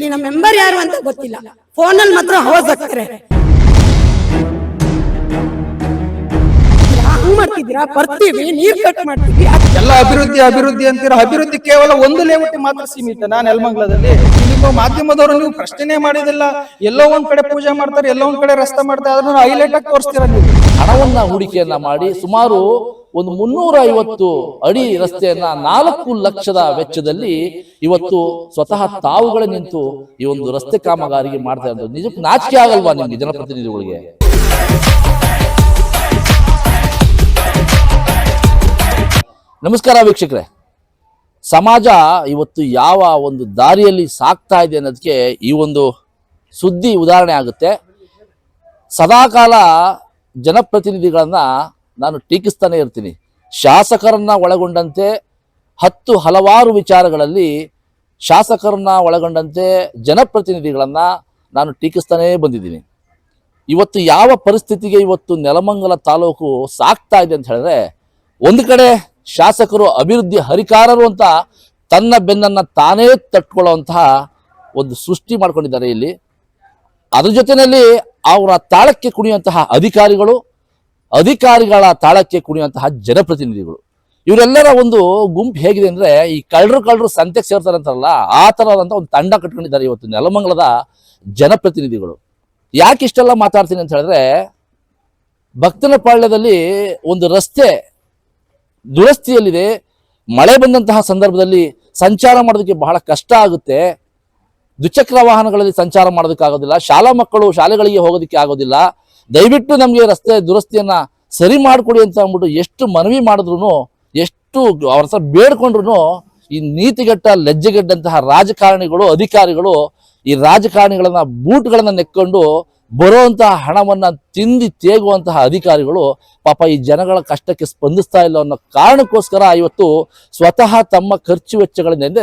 ಇಲ್ಲಿ ನಮ್ಮ ಮೆಂಬರ್ ಯಾರು ಅಂತ ಗೊತ್ತಿಲ್ಲ. ಫೋನಲ್ಲಿ ಮಾತ್ರ ಹೌಸ್ ಹಾಕ್ತಾರೆ ಮಾಡ್ತಿದ್ದೀರಾ? ಬರ್ತೀವಿ ನೀರ್ ಕಟ್ ಮಾಡ್ತೀವಿ. ಎಲ್ಲ ಅಭಿವೃದ್ಧಿ ಅಭಿವೃದ್ಧಿ ಅಂತೀರ? ಅಭಿವೃದ್ಧಿ ಕೇವಲ ಒಂದು ಲೇಔಟ್ ಮಾತ್ರ ಸೀಮಿತ ನಾನು ಯಲಮಂಗ್ಲದಲ್ಲಿ. ನಿಮ್ಮ ಮಾಧ್ಯಮದವರು ನೀವು ಪ್ರಶ್ನೆ ಮಾಡಿದಿಲ್ಲ. ಎಲ್ಲೋ ಒಂದ್ ಕಡೆ ಪೂಜೆ ಮಾಡ್ತಾರೆ ಎಲ್ಲೋ ಒಂದ್ ಕಡೆ ರಸ್ತೆ ಮಾಡ್ತಾರೆ ಅದನ್ನ ಹೈಲೈಟ್ ಆಗಿ ತೋರಿಸ್ತೀರ ನೀವು? ಹಣವನ್ನ ಹೂಡಿಕೆಯನ್ನ ಮಾಡಿ ಸುಮಾರು ಒಂದು ಮುನ್ನೂರ ಐವತ್ತು ಅಡಿ ರಸ್ತೆಯನ್ನ ನಾಲ್ಕು ಲಕ್ಷದ ವೆಚ್ಚದಲ್ಲಿ ಇವತ್ತು ಸ್ವತಃ ತಾವುಗಳೇ ನಿಂತು ಈ ಒಂದು ರಸ್ತೆ ಕಾಮಗಾರಿಗೆ ಮಾಡ್ತಾ ಇರೋದು. ನಿಜಕ್ಕೂ ನಾಚಿಕೆ ಆಗಲ್ವಾ ನಿಮ್ಗೆ ಜನಪ್ರತಿನಿಧಿಗಳಿಗೆ? ನಮಸ್ಕಾರ ವೀಕ್ಷಕರೇ. ಸಮಾಜ ಇವತ್ತು ಯಾವ ಒಂದು ದಾರಿಯಲ್ಲಿ ಸಾಕ್ತಾ ಇದೆ ಅನ್ನೋದಕ್ಕೆ ಈ ಒಂದು ಸುದ್ದಿ ಉದಾಹರಣೆ ಆಗುತ್ತೆ. ಸದಾಕಾಲ ಜನಪ್ರತಿನಿಧಿಗಳನ್ನ ನಾನು ಟೀಕಿಸ್ತಾನೆ ಇರ್ತೀನಿ. ಶಾಸಕರನ್ನ ಒಳಗೊಂಡಂತೆ ಹತ್ತು ಹಲವಾರು ವಿಚಾರಗಳಲ್ಲಿ ಶಾಸಕರನ್ನ ಒಳಗೊಂಡಂತೆ ಜನಪ್ರತಿನಿಧಿಗಳನ್ನ ನಾನು ಟೀಕಿಸ್ತಾನೇ ಬಂದಿದ್ದೀನಿ. ಇವತ್ತು ಯಾವ ಪರಿಸ್ಥಿತಿಗೆ ಇವತ್ತು ನೆಲಮಂಗಲ ತಾಲೂಕು ಸಾಕ್ತಾ ಇದೆ ಅಂತ ಹೇಳಿದ್ರೆ, ಒಂದು ಕಡೆ ಶಾಸಕರು ಅಭಿವೃದ್ಧಿ ಹರಿಕಾರರು ಅಂತ ತನ್ನ ಬೆನ್ನನ್ನು ತಾನೇ ತಟ್ಕೊಳ್ಳುವಂತಹ ಒಂದು ಸೃಷ್ಟಿ ಮಾಡ್ಕೊಂಡಿದ್ದಾರೆ ಇಲ್ಲಿ. ಅದ್ರ ಜೊತೆಯಲ್ಲಿ ಅವರ ತಾಳಕ್ಕೆ ಕುಣಿಯುವಂತಹ ಅಧಿಕಾರಿಗಳು ಅಧಿಕಾರಿಗಳ ತಾಳಕ್ಕೆ ಕುಣಿಯುವಂತಹ ಜನಪ್ರತಿನಿಧಿಗಳು. ಇವರೆಲ್ಲರ ಒಂದು ಗುಂಪು ಹೇಗಿದೆ ಅಂದ್ರೆ ಈ ಕಳ್ಳರು ಕಳ್ಳರು ಸಂತೆಗೆ ಸೇರ್ತಾರೆ ಅಂತಾರಲ್ಲ, ಆ ಥರದಂಥ ಒಂದು ತಂಡ ಕಟ್ಕೊಂಡಿದ್ದಾರೆ ಇವತ್ತು ನೆಲಮಂಗಲದ ಜನಪ್ರತಿನಿಧಿಗಳು. ಯಾಕೆ ಇಷ್ಟೆಲ್ಲ ಮಾತಾಡ್ತೀನಿ ಅಂತ ಹೇಳಿದ್ರೆ ಭಕ್ತನಪಾಳ್ಯದಲ್ಲಿ ಒಂದು ರಸ್ತೆ ದುರಸ್ತಿಯಲ್ಲಿದೆ. ಮಳೆ ಬಂದಂತಹ ಸಂದರ್ಭದಲ್ಲಿ ಸಂಚಾರ ಮಾಡೋದಕ್ಕೆ ಬಹಳ ಕಷ್ಟ ಆಗುತ್ತೆ. ದ್ವಿಚಕ್ರ ವಾಹನಗಳಲ್ಲಿ ಸಂಚಾರ ಮಾಡೋದಕ್ಕಾಗೋದಿಲ್ಲ. ಶಾಲಾ ಮಕ್ಕಳು ಶಾಲೆಗಳಿಗೆ ಹೋಗೋದಕ್ಕೆ ಆಗೋದಿಲ್ಲ. ದಯವಿಟ್ಟು ನಮಗೆ ರಸ್ತೆ ದುರಸ್ತಿಯನ್ನು ಸರಿ ಮಾಡಿಕೊಡಿ ಅಂತ ಅಂದ್ಬಿಟ್ಟು ಎಷ್ಟು ಮನವಿ ಮಾಡಿದ್ರು ಎಷ್ಟು ಅವ್ರ ಹತ್ರ ಬೇಡ್ಕೊಂಡ್ರು ಈ ನೀತಿಗೆಟ್ಟ ಲಜ್ಜೆಗೆಡ್ಡಂತಹ ರಾಜಕಾರಣಿಗಳು, ಅಧಿಕಾರಿಗಳು ಈ ರಾಜಕಾರಣಿಗಳನ್ನ ಬೂಟ್ಗಳನ್ನ ನೆಕ್ಕೊಂಡು ಬರುವಂತಹ ಹಣವನ್ನ ತಿಂದಿ ತೇಗುವಂತಹ ಅಧಿಕಾರಿಗಳು ಪಾಪ ಈ ಜನಗಳ ಕಷ್ಟಕ್ಕೆ ಸ್ಪಂದಿಸ್ತಾ ಇಲ್ಲ ಅನ್ನೋ ಕಾರಣಕ್ಕೋಸ್ಕರ ಇವತ್ತು ಸ್ವತಃ ತಮ್ಮ ಖರ್ಚು ವೆಚ್ಚಗಳಿಂದ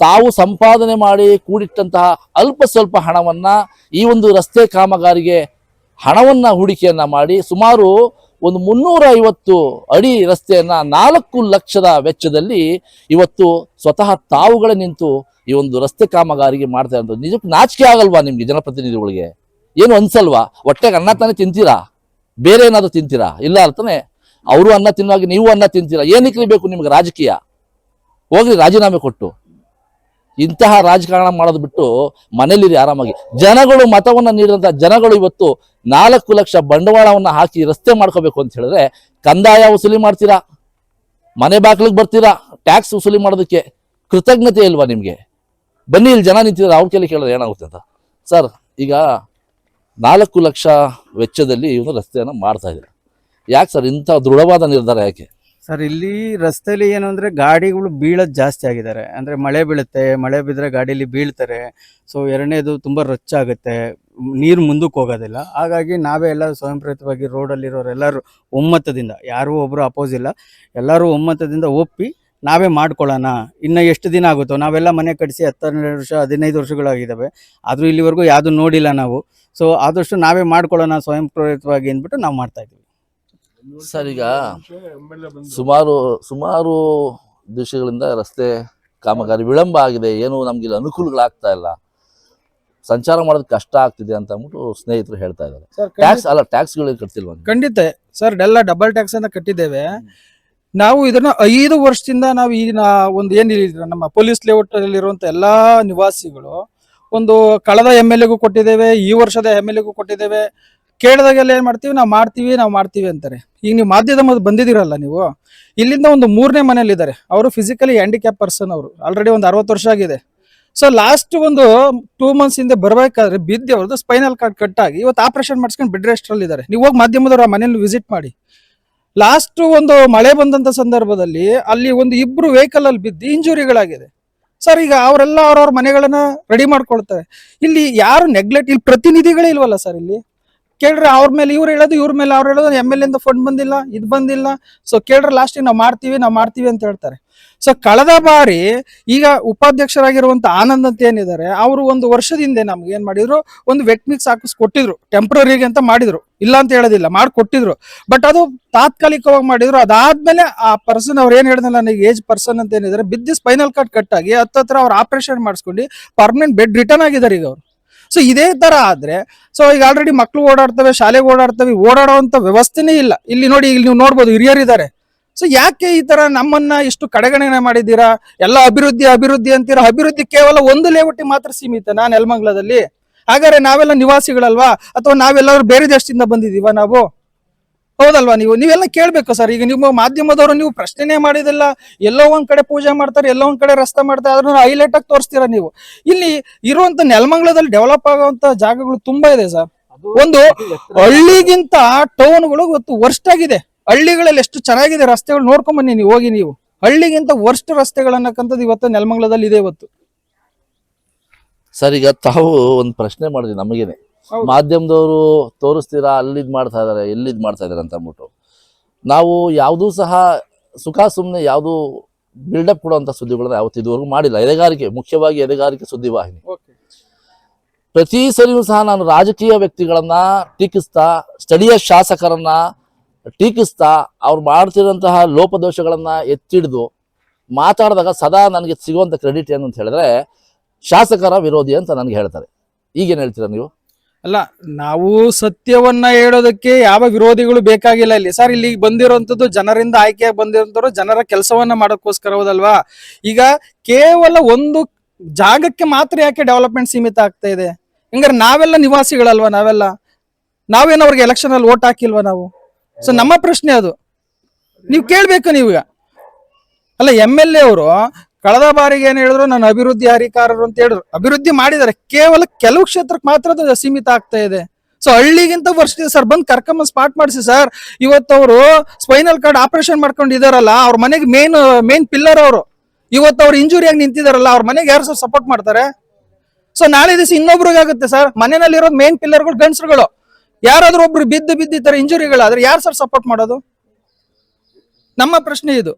ತಾವು ಸಂಪಾದನೆ ಮಾಡಿ ಕೂಡಿಟ್ಟಂತಹ ಅಲ್ಪ ಸ್ವಲ್ಪ ಹಣವನ್ನ ಈ ಒಂದು ರಸ್ತೆ ಕಾಮಗಾರಿಗೆ ಹಣವನ್ನ ಹೂಡಿಕೆಯನ್ನು ಮಾಡಿ ಸುಮಾರು ಒಂದು ಮುನ್ನೂರ ಐವತ್ತು ಅಡಿ ರಸ್ತೆಯನ್ನ ನಾಲ್ಕು ಲಕ್ಷದ ವೆಚ್ಚದಲ್ಲಿ ಇವತ್ತು ಸ್ವತಃ ತಾವುಗಳೇ ನಿಂತು ಈ ಒಂದು ರಸ್ತೆ ಕಾಮಗಾರಿಗೆ ಮಾಡ್ತಾ ಇರೋದು. ನಿಜಕ್ಕೆ ನಾಚಿಕೆ ಆಗಲ್ವಾ ನಿಮಗೆ ಜನಪ್ರತಿನಿಧಿಗಳಿಗೆ? ಏನು ಅನ್ಸಲ್ವಾ? ಹೊಟ್ಟೆಗೆ ಅನ್ನ ತಾನೇ ತಿಂತೀರಾ? ಬೇರೆ ಏನಾದರೂ ತಿಂತೀರಾ? ಇಲ್ಲ ಅಂತಾನೆ ಅವರು ಅನ್ನ ತಿನ್ನುವಾಗ ನೀವು ಅನ್ನ ತಿಂತೀರಾ? ಏನಕ್ಕೆ ಬೇಕು ನಿಮ್ಗೆ ರಾಜಕೀಯ? ಹೋಗ್ರಿ, ರಾಜೀನಾಮೆ ಕೊಟ್ಟು. ಇಂತಹ ರಾಜಕಾರಣ ಮಾಡೋದು ಬಿಟ್ಟು ಮನೇಲಿರಿ ಆರಾಮಾಗಿ. ಜನಗಳು ಮತವನ್ನು ನೀಡಿದಂಥ ಜನಗಳು ಇವತ್ತು ನಾಲ್ಕು ಲಕ್ಷ ಬಂಡವಾಳವನ್ನು ಹಾಕಿ ರಸ್ತೆ ಮಾಡ್ಕೋಬೇಕು ಅಂತ ಹೇಳಿದ್ರೆ ಕಂದಾಯ ವಸೂಲಿ ಮಾಡ್ತೀರಾ? ಮನೆ ಬಾಗಿಲಿಗೆ ಬರ್ತೀರಾ? ಟ್ಯಾಕ್ಸ್ ವಸೂಲಿ ಮಾಡೋದಕ್ಕೆ ಕೃತಜ್ಞತೆ ಇಲ್ವಾ ನಿಮಗೆ? ಬನ್ನಿ ಇಲ್ಲಿ ಜನ ನಿಂತಿದ್ದಾರೆ, ಅವ್ರ ಕೇಳಿ ಕೇಳಿದ್ರೆ ಏನಾಗುತ್ತೆ ಅಂತ. ಸರ್, ಈಗ ನಾಲ್ಕು ಲಕ್ಷ ವೆಚ್ಚದಲ್ಲಿ ಇವನು ರಸ್ತೆಯನ್ನು ಮಾಡ್ತಾ ಇದ್ದಾರೆ. ಯಾಕೆ ಸರ್ ಇಂಥ ದೃಢವಾದ ನಿರ್ಧಾರ ಯಾಕೆ? ಸರ್, ಇಲ್ಲಿ ರಸ್ತೆಯಲ್ಲಿ ಏನು ಅಂದರೆ ಗಾಡಿಗಳು ಬೀಳೋದು ಜಾಸ್ತಿ ಆಗಿದ್ದಾರೆ. ಅಂದರೆ ಮಳೆ ಬೀಳುತ್ತೆ, ಮಳೆ ಬಿದ್ದರೆ ಗಾಡೀಲಿ ಬೀಳ್ತಾರೆ. ಸೊ ಎರಡನೇದು ತುಂಬ ರಚ್ಚಾಗುತ್ತೆ ನೀರು ಮುಂದಕ್ಕೆ ಹೋಗೋದಿಲ್ಲ. ಹಾಗಾಗಿ ನಾವೇ ಎಲ್ಲ ಸ್ವಯಂ ಪ್ರೇರಿತವಾಗಿ ರೋಡಲ್ಲಿರೋರೆಲ್ಲರೂ ಒಮ್ಮತದಿಂದ, ಯಾರೂ ಒಬ್ಬರು ಅಪೋಸ್ ಇಲ್ಲ, ಎಲ್ಲರೂ ಒಮ್ಮತದಿಂದ ಒಪ್ಪಿ ನಾವೇ ಮಾಡ್ಕೊಳ್ಳೋಣ. ಇನ್ನು ಎಷ್ಟು ದಿನ ಆಗುತ್ತೋ, ನಾವೆಲ್ಲ ಮನೆ ಕಟ್ಟಿಸಿ ಹತ್ತೆರಡು ವರ್ಷ, ಹದಿನೈದು ವರ್ಷಗಳಾಗಿದ್ದಾವೆ. ಆದರೂ ಇಲ್ಲಿವರೆಗೂ ಯಾವುದು ನೋಡಿಲ್ಲ ನಾವು. ಸೊ ಆದಷ್ಟು ನಾವೇ ಮಾಡ್ಕೊಳ್ಳೋಣ, ಸ್ವಯಂಪ್ರೇರಿತವಾಗಿ ಅಂದ್ಬಿಟ್ಟು ನಾವು ಮಾಡ್ತಾ ಇದ್ದೀವಿ. ಸರ್ ಈಗ ಸುಮಾರು ಸುಮಾರು ದಿವಸಗಳಿಂದ ರಸ್ತೆ ಕಾಮಗಾರಿ ವಿಳಂಬ ಆಗಿದೆ. ಏನು ನಮ್ಗೆ ಇಲ್ಲಿ ಅನುಕೂಲಗಳಾಗ್ತಾ ಇಲ್ಲ. ಸಂಚಾರ ಮಾಡೋದಕ್ಕೆ ಕಷ್ಟ ಆಗ್ತಿದೆ ಅಂತ ಅಂದ್ಬಿಟ್ಟು ಸ್ನೇಹಿತರು ಹೇಳ್ತಾ ಇದ್ದಾರೆ. ಸರ್ ಟ್ಯಾಕ್ಸ್ ಅಲ್ಲ ಟ್ಯಾಕ್ಸ್ಗಳು ಕಟ್ತಿಲ್ವಾ? ಖಂಡಿತ. ಸರ್ ಎಲ್ಲ ಡಬಲ್ ಟ್ಯಾಕ್ಸ್ ಅಂತ ಕಟ್ಟಿದ್ದೇವೆ. ನಾವು ಇದನ್ನ ಐದು ವರ್ಷದಿಂದ ನಾವು ಈ ಒಂದು ಏನು ನಮ್ಮ ಪೊಲೀಸ್ ಲೇಔಟ್ ಅಲ್ಲಿರುವಂತ ಎಲ್ಲಾ ನಿವಾಸಿಗಳು ಒಂದು ಕಳೆದ ಎಂ ಎಲ್ ಎಗೂ ಕೊಟ್ಟಿದ್ದೇವೆ ಈ ವರ್ಷದ ಎಂ ಎಲ್ ಎಗೂ ಕೊಟ್ಟಿದ್ದೇವೆ. ಕೇಳಿದಾಗೆಲ್ಲ ಏನು ಮಾಡ್ತೀವಿ? ನಾವು ಮಾಡ್ತೀವಿ ನಾವು ಮಾಡ್ತೀವಿ ಅಂತಾರೆ. ಈಗ ನೀವು ಮಾಧ್ಯಮದ ಬಂದಿದ್ದೀರಲ್ಲ ನೀವು, ಇಲ್ಲಿಂದ ಒಂದು ಮೂರನೇ ಮನೆಯಲ್ಲಿದ್ದಾರೆ ಅವರು ಫಿಸಿಕಲಿ ಹ್ಯಾಂಡಿಕ್ಯಾಪ್ ಪರ್ಸನ್ ಅವರು. ಆಲ್ರೆಡಿ ಒಂದು ಅರವತ್ತು ವರ್ಷ ಆಗಿದೆ. ಸೊ ಲಾಸ್ಟ್ ಒಂದು ಟೂ ಮಂತ್ಸ್ ಹಿಂದೆ ಬರಬೇಕಾದ್ರೆ ಬಿದ್ದು ಅವ್ರದ್ದು ಸ್ಪೈನಲ್ ಕಾರ್ಡ್ ಕಟ್ ಆಗಿ ಇವತ್ತು ಆಪರೇಷನ್ ಮಾಡಿಸ್ಕೊಂಡು ಬೆಡ್ ರೆಸ್ಟ್ ಅಲ್ಲಿ ಇದ್ದಾರೆ. ನೀವು ಹೋಗಿ ಮಾಧ್ಯಮದವ್ರು ಆ ಮನೇಲಿ ವಿಸಿಟ್ ಮಾಡಿ. ಲಾಸ್ಟ್ ಒಂದು ಮಳೆ ಬಂದಂತ ಸಂದರ್ಭದಲ್ಲಿ ಅಲ್ಲಿ ಒಂದು ಇಬ್ರು ವೆಹಿಕಲ್ ಅಲ್ಲಿ ಬಿದ್ದು ಇಂಜುರಿಗಳಾಗಿದೆ. ಸರ್ ಈಗ ಅವರೆಲ್ಲ ಅವ್ರವ್ರ ಮನೆಗಳನ್ನ ರೆಡಿ ಮಾಡ್ಕೊಳ್ತಾರೆ. ಇಲ್ಲಿ ಯಾರು ನೆಗ್ಲೆಕ್ಟ್ ಇಲ್ಲಿ ಪ್ರತಿನಿಧಿಗಳೇ ಇಲ್ವಲ್ಲ ಸರ್ ಇಲ್ಲಿ? ಕೇಳ್ರಿ ಅವ್ರ ಮೇಲೆ, ಇವ್ರು ಹೇಳೋದು, ಇವ್ರ ಮೇಲೆ, ಅವ್ರು ಹೇಳೋದು, ಎಂ ಎಲ್ ಎಂದ ಫಂಡ್ ಬಂದಿಲ್ಲ, ಇದು ಬಂದಿಲ್ಲ. ಸೊ ಕೇಳ್ರಿ ಲಾಸ್ಟಿಗೆ ನಾವು ಮಾಡ್ತೀವಿ ನಾವು ಮಾಡ್ತೀವಿ ಅಂತ ಹೇಳ್ತಾರೆ. ಸೊ ಕಳೆದ ಬಾರಿ ಈಗ ಉಪಾಧ್ಯಕ್ಷರಾಗಿರುವಂತ ಆನಂದ್ ಅಂತ ಏನಿದ್ದಾರೆ, ಅವರು ಒಂದು ವರ್ಷದ ಹಿಂದೆ ನಮ್ಗೆ ಏನ್ ಮಾಡಿದ್ರು, ಒಂದು ವೆಟ್ ಮಿಕ್ಸ್ ಹಾಕಿಸ್ ಕೊಟ್ಟಿದ್ರು ಟೆಂಪ್ರರಿಗೆ ಅಂತ ಮಾಡಿದ್ರು. ಇಲ್ಲ ಅಂತ ಹೇಳೋದಿಲ್ಲ ಮಾಡಿ ಕೊಟ್ಟಿದ್ರು ಬಟ್ ಅದು ತಾತ್ಕಾಲಿಕವಾಗಿ ಮಾಡಿದ್ರು, ಅದಾದ್ಮೇಲೆ ಆ ಪರ್ಸನ್ ಅವ್ರು ಏನ್ ಹೇಳಿದ್ರೆ ನನಗೆ ಏಜ್ ಪರ್ಸನ್ ಅಂತ ಏನಿದ್ದಾರೆ, ಬಿದ್ದು ಸ್ಪೈನಲ್ ಕಾರ್ಡ್ ಕಟ್ ಆಗಿ ಹತ್ತತ್ರ ಅವ್ರು ಆಪರೇಷನ್ ಮಾಡಿಸ್ಕೊಂಡು ಪರ್ಮನೆಂಟ್ ಬೆಡ್ ರಿಟರ್ನ್ ಆಗಿದ್ದಾರೆ ಈಗ ಅವರು. ಸೊ ಇದೇ ತರ ಆದ್ರೆ ಸೊ ಈಗ ಆಲ್ರೆಡಿ ಮಕ್ಳು ಓಡಾಡ್ತವೆ, ಶಾಲೆಗೆ ಓಡಾಡ್ತವೆ, ಓಡಾಡುವಂತ ವ್ಯವಸ್ಥೆನೇ ಇಲ್ಲ. ಇಲ್ಲಿ ನೋಡಿ, ಇಲ್ಲಿ ನೀವು ನೋಡ್ಬೋದು, ಹಿರಿಯರಿದ್ದಾರೆ. ಸೊ ಯಾಕೆ ಈ ತರ ನಮ್ಮನ್ನ ಇಷ್ಟು ಕಡೆಗಣನೆ ಮಾಡಿದ್ದೀರಾ? ಎಲ್ಲ ಅಭಿವೃದ್ಧಿ ಅಭಿವೃದ್ಧಿ ಅಂತೀರಾ? ಅಭಿವೃದ್ಧಿ ಕೇವಲ ಒಂದು ಲೇಔಟಿಗೆ ಮಾತ್ರ ಸೀಮಿತ, ನಾನು ಯಲ್ಮಂಗ್ಲದಲ್ಲಿ. ಹಾಗಾದ್ರೆ ನಾವೆಲ್ಲ ನಿವಾಸಿಗಳಲ್ವಾ? ಅಥವಾ ನಾವೆಲ್ಲರೂ ಬೇರೆ ದೇಶದಿಂದ ಬಂದಿದೀವ ನಾವು? ಹೌದಲ್ವಾ? ನೀವು ನೀವೆಲ್ಲ ಕೇಳ್ಬೇಕು ಸರ್. ಈಗ ನಿಮ್ಮ ಮಾಧ್ಯಮದವರು ನೀವು ಪ್ರಶ್ನೆನೇ ಮಾಡಿದಿಲ್ಲ. ಎಲ್ಲೋ ಒಂದ್ ಕಡೆ ಪೂಜೆ ಮಾಡ್ತಾರೆ ಎಲ್ಲೋ ಒಂದ್ ಕಡೆ ರಸ್ತೆ ಮಾಡ್ತಾರೆ. ಅದನ್ನ ಹೈಲೈಟ್ ಆಗಿ ತೋರಿಸ್ತೀರಾ ನೀವು? ಇಲ್ಲಿ ಇರುವಂತ ನೆಲಮಂಗಲದಲ್ಲಿ ಡೆವಲಪ್ ಆಗುವಂತ ಜಾಗಗಳು ತುಂಬಾ ಇದೆ ಸರ್. ಒಂದು ಹಳ್ಳಿಗಿಂತ ಟೌನ್ಗಳು ಇವತ್ತು ವರ್ಸ್ಟ್ ಆಗಿದೆ. ಹಳ್ಳಿಗಳಲ್ಲಿ ಎಷ್ಟು ಚೆನ್ನಾಗಿದೆ ರಸ್ತೆಗಳು ನೋಡ್ಕೊಂಡ್ ಬನ್ನಿ ನೀವು ಹೋಗಿ ನೀವು. ಹಳ್ಳಿಗಿಂತ ವರ್ಸ್ಟ್ ರಸ್ತೆಗಳನ್ನಕ್ಕಂಥದ್ದು ಇವತ್ತು ನೆಲಮಂಗಲದಲ್ಲಿ ಇದೆ ಇವತ್ತು. ಸರ್ ಈಗ ತಾವು ಒಂದು ಪ್ರಶ್ನೆ ಮಾಡಿದ್ವಿ ನಮಗೇನೆ. ಮಾಧ್ಯಮದವರು ತೋರಿಸ್ತೀರಾ ಅಲ್ಲಿದ್ ಮಾಡ್ತಾ ಇದ್ದಾರೆ ಎಲ್ಲಿದ್ ಮಾಡ್ತಾ ಇದ್ದಾರೆ ಅಂತ ಅಂದ್ಬಿಟ್ಟು. ನಾವು ಯಾವುದೂ ಸಹ ಸುಖ ಸುಮ್ಮನೆ ಯಾವುದು ಬಿಲ್ಡಪ್ ಕೊಡುವಂತ ಸುದ್ದಿಗಳನ್ನ ಯಾವತ್ತು ಇದುವರೆಗೂ ಮಾಡಿಲ್ಲ. ಎದೆಗಾರಿಕೆ ಮುಖ್ಯವಾಗಿ ಎದೆಗಾರಿಕೆ ಸುದ್ದಿ ವಾಹಿನಿ. ಪ್ರತಿ ಸರಿಯೂ ಸಹ ನಾನು ರಾಜಕೀಯ ವ್ಯಕ್ತಿಗಳನ್ನ ಟೀಕಿಸ್ತಾ ಸ್ಥಳೀಯ ಶಾಸಕರನ್ನ ಟೀಕಿಸ್ತಾ ಅವ್ರು ಮಾಡ್ತಿರೋಂತಹ ಲೋಪದೋಷಗಳನ್ನ ಎತ್ತಿಡಿದು ಮಾತಾಡಿದಾಗ ಸದಾ ನನಗೆ ಸಿಗುವಂತ ಕ್ರೆಡಿಟ್ ಏನು ಅಂತ ಹೇಳಿದ್ರೆ ಶಾಸಕರ ವಿರೋಧಿ ಅಂತ ನನಗೆ ಹೇಳ್ತಾರೆ. ಈಗೇನು ಹೇಳ್ತೀರಾ ನೀವು? ಅಲ್ಲ, ನಾವು ಸತ್ಯವನ್ನ ಹೇಳೋದಕ್ಕೆ ಯಾವ ವಿರೋಧಿಗಳು ಬೇಕಾಗಿಲ್ಲ ಇಲ್ಲಿ. ಸರ್, ಇಲ್ಲಿ ಬಂದಿರುವಂತದ್ದು ಜನರಿಂದ ಆಯ್ಕೆಯಾಗಿ ಬಂದಿರೋಂಥವ್ರು ಜನರ ಕೆಲಸವನ್ನ ಮಾಡೋಕ್ಕೋಸ್ಕರ ಹೌದಲ್ವಾ? ಈಗ ಕೇವಲ ಒಂದು ಜಾಗಕ್ಕೆ ಮಾತ್ರ ಯಾಕೆ ಡೆವಲಪ್ಮೆಂಟ್ ಸೀಮಿತ ಆಗ್ತಾ ಇದೆ? ಹಂಗಾರೆ ನಾವೆಲ್ಲ ನಿವಾಸಿಗಳಲ್ವಾ ನಾವೆಲ್ಲ? ನಾವೇನು ಅವ್ರಿಗೆ ಎಲೆಕ್ಷನ್ ಅಲ್ಲಿ ಓಟ್ ಹಾಕಿಲ್ವಾ ನಾವು? ಸೊ ನಮ್ಮ ಪ್ರಶ್ನೆ ಅದು. ನೀವು ಕೇಳ್ಬೇಕು ನೀವೀಗ ಅಲ್ಲ ಎಂ ಎಲ್ ಎ ಅವರು ಕಳೆದ ಬಾರಿಗೆ ಏನ್ ಹೇಳಿದ್ರು? ನಾನು ಅಭಿವೃದ್ಧಿ ಹರಿಕಾರರು ಅಂತ ಹೇಳಿದ್ರು. ಅಭಿವೃದ್ಧಿ ಮಾಡಿದ್ದಾರೆ. ಕೇವಲ ಕೆಲವು ಕ್ಷೇತ್ರಕ್ಕೆ ಮಾತ್ರ ಅದು ಸೀಮಿತ ಆಗ್ತಾ ಇದೆ. ಸೊ ಹಳ್ಳಿಗಿಂತ ವರ್ಷ ಸರ್ ಬಂದು ಕರ್ಕೊಂಬ ಸ್ಪಾಟ್ ಮಾಡಿಸಿ ಸರ್ ಇವತ್ತು ಅವರು ಸ್ಪೈನಲ್ ಕಾರ್ಡ್ ಆಪರೇಷನ್ ಮಾಡ್ಕೊಂಡಿದಾರಲ್ಲ ಅವ್ರ ಮನೆಗೆ ಮೇನ್ ಮೇನ್ ಪಿಲ್ಲರ್ ಅವರು. ಇವತ್ತು ಅವ್ರು ಇಂಜುರಿಯಾಗಿ ನಿಂತಿದಾರಲ್ಲ ಅವ್ರ ಮನೆಗೆ ಯಾರು ಸರ್ ಸಪೋರ್ಟ್ ಮಾಡ್ತಾರೆ? ಸೊ ನಾಳೆ ದಿವಸ ಇನ್ನೊಬ್ರಿಗಾಗುತ್ತೆ ಸರ್ ಮನೆಯಲ್ಲಿರೋ ಮೇನ್ ಪಿಲ್ಲರ್ಗಳು ಗಂಡಸರುಗಳು. ಯಾರಾದ್ರೂ ಒಬ್ರು ಬಿದ್ದು ಬಿದ್ದು ಇಂಜುರಿಗಳು ಇಂಜುರಿಗಳಾದ್ರೆ ಯಾರು ಸರ್ ಸಪೋರ್ಟ್ ಮಾಡೋದು? ನಮ್ಮ ಪ್ರಶ್ನೆ ಇದು.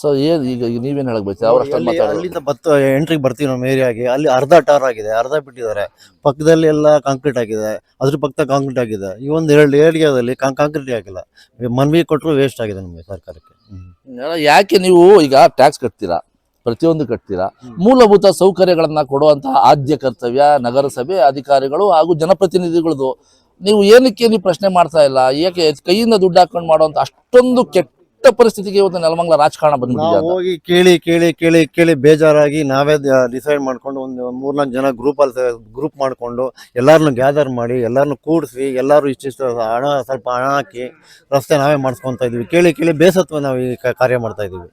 ಸೊ ಏನ್ ಈಗ ನೀವೇನು ಹೇಳಕ್ ಬಯಸ್ತೀರಾ? ಅವ್ರ ಅಷ್ಟೊಂದು ಅಲ್ಲಿ- ಮಾತಾಡೋದು ಅಲ್ಲಿಂದ ಬತ್ತ ಎಂಟ್ರಿಗೆ ಬರ್ತೀವಿ ನಮ್ಮ ಏರಿಯಾಗೆ ಅಲ್ಲಿ ಅರ್ಧ ಟಾರ್ ಆಗಿದೆ ಅರ್ಧ ಬಿಟ್ಟಿದ್ದಾರೆ. ಪಕ್ಕದಲ್ಲಿ ಎಲ್ಲ ಕಾಂಕ್ರೀಟ್ ಆಗಿದೆ ಅದ್ರ ಪಕ್ಕ ಕಾಂಕ್ರೀಟ್ ಆಗಿದೆ. ಈ ಒಂದು ಎರಡು ಏರಿಯಾದಲ್ಲಿ ಕಾಂಕ್ರೀಟ್ ಆಗಿಲ್ಲ. ಮನವಿ ಕೊಟ್ಟರು ವೇಸ್ಟ್ ಆಗಿದೆ ನಮಗೆ ಸರ್ಕಾರಕ್ಕೆ. ಹ್ಮ್. ಅಲ್ಲ, ಯಾಕೆ ನೀವು ಈಗ ಟ್ಯಾಕ್ಸ್ ಕಟ್ತೀರಾ? ಪ್ರತಿಯೊಂದು ಕಟ್ತೀರಾ? ಮೂಲಭೂತ ಸೌಕರ್ಯಗಳನ್ನ ಕೊಡುವಂತಹ ಆದ್ಯ ಕರ್ತವ್ಯ ನಗರಸಭೆ ಅಧಿಕಾರಿಗಳು ಹಾಗೂ ಜನಪ್ರತಿನಿಧಿಗಳದು. ನೀವು ಏನಕ್ಕೆ ನೀವು ಪ್ರಶ್ನೆ ಮಾಡ್ತಾ ಇಲ್ಲ? ಏಕೆ ಕೈಯಿಂದ ದುಡ್ಡು ಹಾಕೊಂಡು ಮಾಡುವಂತ ಅಷ್ಟೊಂದು ಕೆಟ್ಟ ಪರಿಸ್ಥಿತಿಗೆ ಇವತ್ತು ನೆಲಮಂಗಲ ರಾಜಕಾರಣ ಬಂದ್ಬಿಟ್ಟಿದೆ ನಾವು ಅಂತ. ಹೋಗಿ ಕೇಳಿ ಕೇಳಿ ಕೇಳಿ ಕೇಳಿ ಬೇಜಾರಾಗಿ ನಾವೇ ಡಿಸೈಡ್ ಮಾಡ್ಕೊಂಡು ಒಂದು ಮೂರ್ನಾಲ್ಕು ಜನ ಗ್ರೂಪ್ ಅಲ್ಲಿ ಗ್ರೂಪ್ ಮಾಡ್ಕೊಂಡು ಎಲ್ಲಾರನ್ನು ಗ್ಯಾದರ್ ಮಾಡಿ ಎಲ್ಲಾರನ್ನು ಕೂಡಿಸಿ ಎಲ್ಲರೂ ಇಷ್ಟಿಷ್ಟು ಹಣ ಸ್ವಲ್ಪ ಹಣ ಹಾಕಿ ರಸ್ತೆ ನಾವೇ ಮಾಡಿಸ್ಕೊಂತ ಇದೀವಿ ಕೇಳಿ ಕೇಳಿ ಬೇಸತ್ವ ನಾವು ಈ ಕ- ಕಾರ್ಯ ಮಾಡ್ತಾ ಇದೀವಿ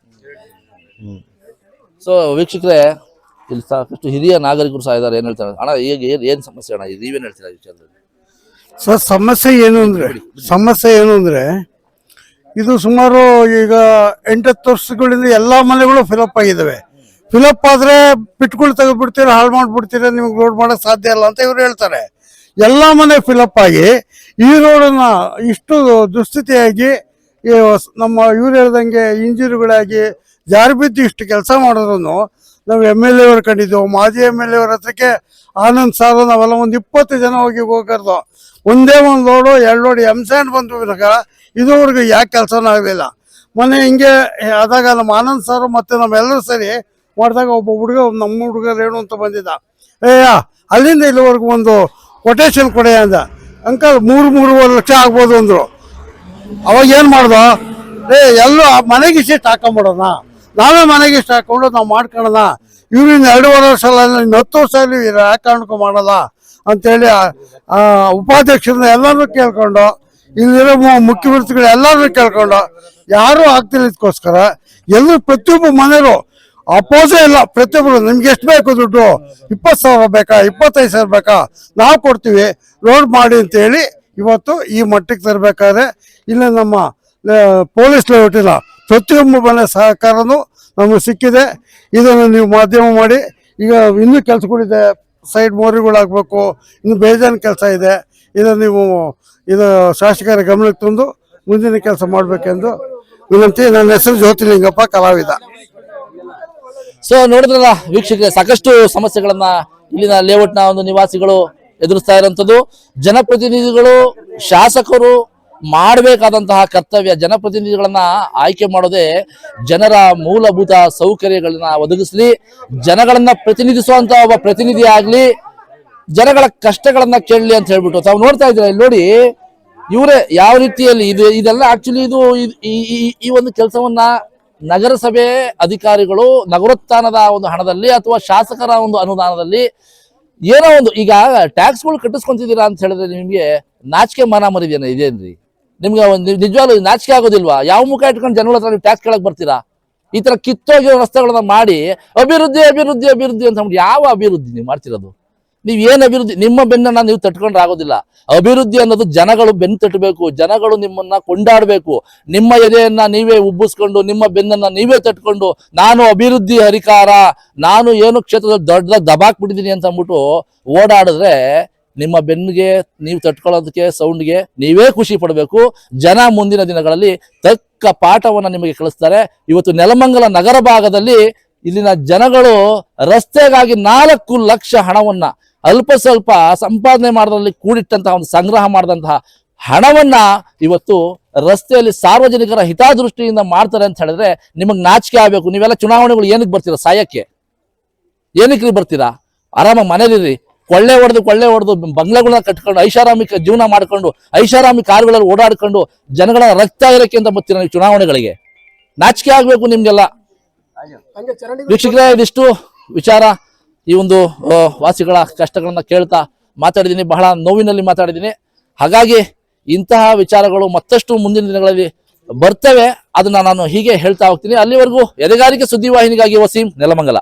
ಸೊ ವೀಕ್ಷಕರೇ ಇಲ್ಲಿ ಸಾಕಷ್ಟು ಹಿರಿಯ ನಾಗರಿಕರು ಸಹ ಇದ್ದಾರೆ. ಏನ್ ಹೇಳ್ತಾರೆ? ಅಣ್ಣ ಈಗ ಏನ್ ಏನ್ ಸಮಸ್ಯೆ ಅಣ್ಣ? ಇದು ನೀವೇನ್ ಹೇಳ್ತೀರಾ ಈ ವಿಚಾರದಲ್ಲಿ ಸರ್ ಸಮಸ್ಯೆ ಏನು ಅಂದ್ರೆ ಸಮಸ್ಯೆ ಏನು ಅಂದ್ರೆ ಇದು ಸುಮಾರು ಈಗ ಎಂಟತ್ತು ವರ್ಷಗಳಿಂದ ಎಲ್ಲಾ ಮನೆಗಳು ಫಿಲಪ್ ಆಗಿದ್ದಾವೆ ಫಿಲಪ್ ಆದ್ರೆ ಬಿಟ್ಗಳು ತೆಗೆದ್ಬಿಡ್ತೀರ, ಹಾಳು ಮಾಡ್ಬಿಡ್ತೀರ, ನಿಮ್ಗೆ ರೋಡ್ ಮಾಡಕ್ ಸಾಧ್ಯ ಇಲ್ಲ ಅಂತ ಇವ್ರು ಹೇಳ್ತಾರೆ. ಎಲ್ಲಾ ಮನೆ ಫಿಲಪ್ ಆಗಿ ಈ ರೋಡನ್ನ ಇಷ್ಟು ದುಸ್ಥಿತಿಯಾಗಿ ನಮ್ಮ ಇವ್ರು ಹೇಳ್ದಂಗೆ ಇಂಜಿನ್ಗಳಾಗಿ ಜಾರಿ ಬಿದ್ದು ಇಷ್ಟು ಕೆಲಸ ಮಾಡಿದ್ರು ನಾವು ಎಂ ಎಲ್ ಎ ಕಂಡಿದ್ದೆವು. ಮಾಜಿ ಎಂ ಎಲ್ ಎ ಅವ್ರ ಹತ್ರಕ್ಕೆ ಆನಂದ್ ಸಾರು ನಾವೆಲ್ಲ ಒಂದು ಇಪ್ಪತ್ತು ಜನ ಹೋಗಿ ಹೋಗ್ಕರ್ದು ಒಂದೇ ಒಂದು ಲೋಡು ಎರಡು ಲೋಡು ಎಂ ಸ್ಯಾಂಡ್ ವಿನಕ ಇದುವರೆಗೂ ಯಾಕೆ ಕೆಲಸನೂ ಆಗಲಿಲ್ಲ. ಮೊನ್ನೆ ಹಿಂಗೆ ಆದಾಗ ನಮ್ಮ ಆನಂದ್ ಸಾರ್ ಮತ್ತೆ ನಮ್ಮೆಲ್ಲರೂ ಸರಿ ಮಾಡಿದಾಗ ಒಬ್ಬ ಹುಡುಗ ನಮ್ಮ ಹುಡುಗ ರೇಣು ಅಂತ ಬಂದಿದ್ದ. ಏಯ ಅಲ್ಲಿಂದ ಇಲ್ಲಿವರೆಗೂ ಒಂದು ಕೊಟೇಶನ್ ಕೊಡೆ ಅಂದ. ಅಂಕಲ್, ಮೂರು, ಮೂರುವರೆ ಲಕ್ಷ ಆಗ್ಬೋದು ಅಂದ್ರು. ಅವಾಗ ಏನು ಮಾಡ್ದ? ಏ, ಎಲ್ಲೂ ಮನೆಗೆ ಇಷ್ಟಿಷ್ಟು ಹಾಕೊಂಬಿಡೋಣ. ನಾವೇ ಮನೆಗೆ ಇಷ್ಟು ಹಾಕೊಂಡು ನಾವು ಮಾಡ್ಕೊಳ್ಳೋಣ ಇವ್ರಿಂದ ಎರಡೂವರೆ ವರ್ಷ ಹತ್ತು ವರ್ಷ ಅಲ್ಲಿ ಯಾಕೆ ಕಾರಣಕ್ಕೂ ಮಾಡಲ್ಲ ಅಂತೇಳಿ ಉಪಾಧ್ಯಕ್ಷರನ್ನ ಎಲ್ಲರೂ ಕೇಳ್ಕೊಂಡು, ಇಲ್ಲಿರೋ ಮುಖ್ಯಮಂತ್ರಿಗಳು ಎಲ್ಲರೂ ಕೇಳ್ಕೊಂಡು, ಯಾರೂ ಆಗ್ತಿಲ್ಲ ಇದಕ್ಕೋಸ್ಕರ ಎಲ್ಲರೂ ಪ್ರತಿಯೊಬ್ಬ ಮನೆಯವರು ಅಪೋಸೇ ಇಲ್ಲ. ಪ್ರತಿಯೊಬ್ಬರು ನಿಮ್ಗೆ ಎಷ್ಟು ಬೇಕು ದುಡ್ಡು? ಇಪ್ಪತ್ತು ಸಾವಿರ ಬೇಕಾ? ಇಪ್ಪತ್ತೈದು ಸಾವಿರ ಬೇಕಾ? ನಾವು ಕೊಡ್ತೀವಿ ರೋಡ್ ಮಾಡಿ ಅಂತೇಳಿ ಇವತ್ತು ಈ ಮಟ್ಟಕ್ಕೆ ತರಬೇಕಾದ್ರೆ, ಇಲ್ಲ ನಮ್ಮ ಪೊಲೀಸ್ ಲೇಔಟಿನ ಪ್ರತಿಯೊಬ್ಬ ಮನೆ ಸಹಕಾರನೂ ನಮಗೆ ಸಿಕ್ಕಿದೆ. ಇದನ್ನು ನೀವು ಮಾಧ್ಯಮ ಮಾಡಿ. ಈಗ ಇನ್ನೂ ಕೆಲಸಗಳಿದೆ ಸೈಡ್ ಮೋರಿಗಳಾಗಬೇಕು ಇನ್ನು ಬೇಜಾನ್ ಕೆಲಸ ಇದೆ. ಇದನ್ನು ನೀವು ಇದು ಶಾಸಕರ ಗಮನಕ್ಕೆ ತಂದು ಮುಂದಿನ ಕೆಲಸ ಮಾಡಬೇಕೆಂದು ವಿನಂತಿ. ನನ್ನ ಹೆಸರು ಜ್ಯೋತಿಲಿಂಗಪ್ಪ, ಕಲಾವಿದ. ಸೊ ನೋಡಿದ್ರಲ್ಲ ವೀಕ್ಷಕರಿಗೆ ಸಾಕಷ್ಟು ಸಮಸ್ಯೆಗಳನ್ನ ಇಲ್ಲಿನ ಲೇಔಟ್ನ ಒಂದು ನಿವಾಸಿಗಳು ಎದುರಿಸ್ತಾ ಇರುವಂತದ್ದು ಜನಪ್ರತಿನಿಧಿಗಳು, ಶಾಸಕರು ಮಾಡಬೇಕಾದಂತಹ ಕರ್ತವ್ಯ ಜನಪ್ರತಿನಿಧಿಗಳನ್ನ ಆಯ್ಕೆ ಮಾಡೋದೇ ಜನರ ಮೂಲಭೂತ ಸೌಕರ್ಯಗಳನ್ನ ಒದಗಿಸಲಿ, ಜನಗಳನ್ನ ಪ್ರತಿನಿಧಿಸುವಂತ ಒಬ್ಬ ಪ್ರತಿನಿಧಿ ಆಗ್ಲಿ, ಜನಗಳ ಕಷ್ಟಗಳನ್ನ ಕೇಳಲಿ ಅಂತ ಹೇಳ್ಬಿಟ್ಟು ತಾವು ನೋಡ್ತಾ ಇದ್ದೀರಾ ಇಲ್ಲಿ ನೋಡಿ, ಇವರೇ ಯಾವ ರೀತಿಯಲ್ಲಿ ಇದು, ಇದೆಲ್ಲ ಆಕ್ಚುಲಿ ಇದು ಈ ಒಂದು ಕೆಲಸವನ್ನ ನಗರಸಭೆ ಅಧಿಕಾರಿಗಳು ನಗರೋತ್ಥಾನದ ಒಂದು ಹಣದಲ್ಲಿ ಅಥವಾ ಶಾಸಕರ ಒಂದು ಅನುದಾನದಲ್ಲಿ ಏನೋ ಒಂದು ಈಗ ಟ್ಯಾಕ್ಸ್ಗಳು ಕಟ್ಟಿಸ್ಕೊಂತಿದ್ದೀರಾ ಅಂತ ಹೇಳಿದ್ರೆ ನಿಮಗೆ ನಾಚಿಕೆ ಮಾನ ಮರಿದೇನ ಇದೇನ್ರಿ ನಿಮ್ಗೆ ನಿಜವಾಗ್ಲೂ ನಾಚಿಕೆ ಆಗೋದಿಲ್ವಾ? ಯಾವ ಮುಖ ಇಟ್ಕೊಂಡು ಜನಗಳ ಹತ್ರ ನೀವು ಟ್ಯಾಕ್ಸ್ ಕೇಳಕ್ ಬರ್ತೀರಾ? ಈ ತರ ಕಿತ್ತೋಗಿರೋ ರಸ್ತೆಗಳನ್ನ ಮಾಡಿ ಅಭಿವೃದ್ಧಿ ಅಭಿವೃದ್ಧಿ ಅಭಿವೃದ್ಧಿ ಅಂತ ಯಾವ ಅಭಿವೃದ್ಧಿ ನೀವು ಮಾಡ್ತಿರೋದು? ನೀವ್ ಏನ್ ಅಭಿವೃದ್ಧಿ ನಿಮ್ಮ ಬೆನ್ನನ್ನ ನೀವು ತಟ್ಕೊಂಡ್ರೆ ಆಗೋದಿಲ್ಲ. ಅಭಿವೃದ್ಧಿ ಅನ್ನೋದು ಜನಗಳು ಬೆನ್ನು ತಟ್ಟಬೇಕು, ಜನಗಳು ನಿಮ್ಮನ್ನ ಕೊಂಡಾಡ್ಬೇಕು. ನಿಮ್ಮ ಎದೆಯನ್ನ ನೀವೇ ಉಬ್ಬಿಸ್ಕೊಂಡು, ನಿಮ್ಮ ಬೆನ್ನನ್ನ ನೀವೇ ತಟ್ಕೊಂಡು, ನಾನು ಅಭಿವೃದ್ಧಿ ಹರಿಕಾರ, ನಾನು ಏನು ಕ್ಷೇತ್ರದಲ್ಲಿ ದೊಡ್ಡದಾಗಿ ದಬಾಕ್ ಬಿಟ್ಟಿದ್ದೀನಿ ಅಂತ ಅಂದ್ಬಿಟ್ಟು ಓಡಾಡಿದ್ರೆ ನಿಮ್ಮ ಬೆನ್ನಿಗೆ ನೀವು ತಟ್ಕೊಳ್ಳೋದಕ್ಕೆ, ಸೌಂಡ್ಗೆ ನೀವೇ ಖುಷಿ ಪಡಬೇಕು. ಜನ ಮುಂದಿನ ದಿನಗಳಲ್ಲಿ ತಕ್ಕ ಪಾಠವನ್ನು ನಿಮಗೆ ಕಳಿಸ್ತಾರೆ. ಇವತ್ತು ನೆಲಮಂಗಲ ನಗರ ಭಾಗದಲ್ಲಿ ಇಲ್ಲಿನ ಜನಗಳು ರಸ್ತೆಗಾಗಿ ನಾಲ್ಕು ಲಕ್ಷ ಹಣವನ್ನ ಅಲ್ಪ ಸ್ವಲ್ಪ ಸಂಪಾದನೆ ಮಾಡೋದ್ರಲ್ಲಿ ಕೂಡಿಟ್ಟಂತಹ ಒಂದು ಸಂಗ್ರಹ ಮಾಡಿದಂತಹ ಹಣವನ್ನ ಇವತ್ತು ರಸ್ತೆಯಲ್ಲಿ ಸಾರ್ವಜನಿಕರ ಹಿತಾದೃಷ್ಟಿಯಿಂದ ಮಾಡ್ತಾರೆ ಅಂತ ಹೇಳಿದ್ರೆ ನಿಮಗೆ ನಾಚಿಕೆ ಆಗ್ಬೇಕು. ನೀವೆಲ್ಲ ಚುನಾವಣೆಗಳು ಏನಕ್ಕೆ ಬರ್ತೀರಾ? ಸಾಯಕ್ಕೆ? ಏನಕ್ಕೆ ಬರ್ತೀರಾ? ಆರಾಮಾಗಿ ಮನೇಲಿರಿ. ಕೊಳ್ಳೆ ಹೊಡೆದು ಕೊಳ್ಳೆ ಹೊಡೆದು ಬಂಗ್ಲೆಗಳನ್ನ ಕಟ್ಕೊಂಡು ಐಷಾರಾಮಿ ಜೀವನ ಮಾಡ್ಕೊಂಡು ಐಷಾರಾಮಿ ಕಾರುಗಳಲ್ಲಿ ಓಡಾಡ್ಕೊಂಡು ಜನಗಳ ರಕ್ತ ಇರಕ್ಕೆ ಅಂತ ಮತ್ತೆ ನೀವು ಚುನಾವಣೆಗಳಿಗೆ. ನಾಚಿಕೆ ಆಗ್ಬೇಕು ನಿಮ್ಗೆಲ್ಲ. ವೀಕ್ಷಕರೇ ಇದಿಷ್ಟು ವಿಚಾರ ಈ ಒಂದು ವಾಸಿಗಳ ಕಷ್ಟಗಳನ್ನ ಕೇಳ್ತಾ ಮಾತಾಡಿದ್ದೀನಿ. ಬಹಳ ನೋವಿನಲ್ಲಿ ಮಾತಾಡಿದ್ದೀನಿ. ಹಾಗಾಗಿ ಇಂತಹ ವಿಚಾರಗಳು ಮತ್ತಷ್ಟು ಮುಂದಿನ ದಿನಗಳಲ್ಲಿ ಬರ್ತವೆ. ಅದನ್ನ ನಾನು ಹೀಗೆ ಹೇಳ್ತಾ ಹೋಗ್ತೀನಿ. ಅಲ್ಲಿವರೆಗೂ ಎದೆಗಾರಿಕೆ ಸುದ್ದಿವಾಹಿನಿಗಾಗಿ ವಸೀಂ ನೆಲಮಂಗಲ.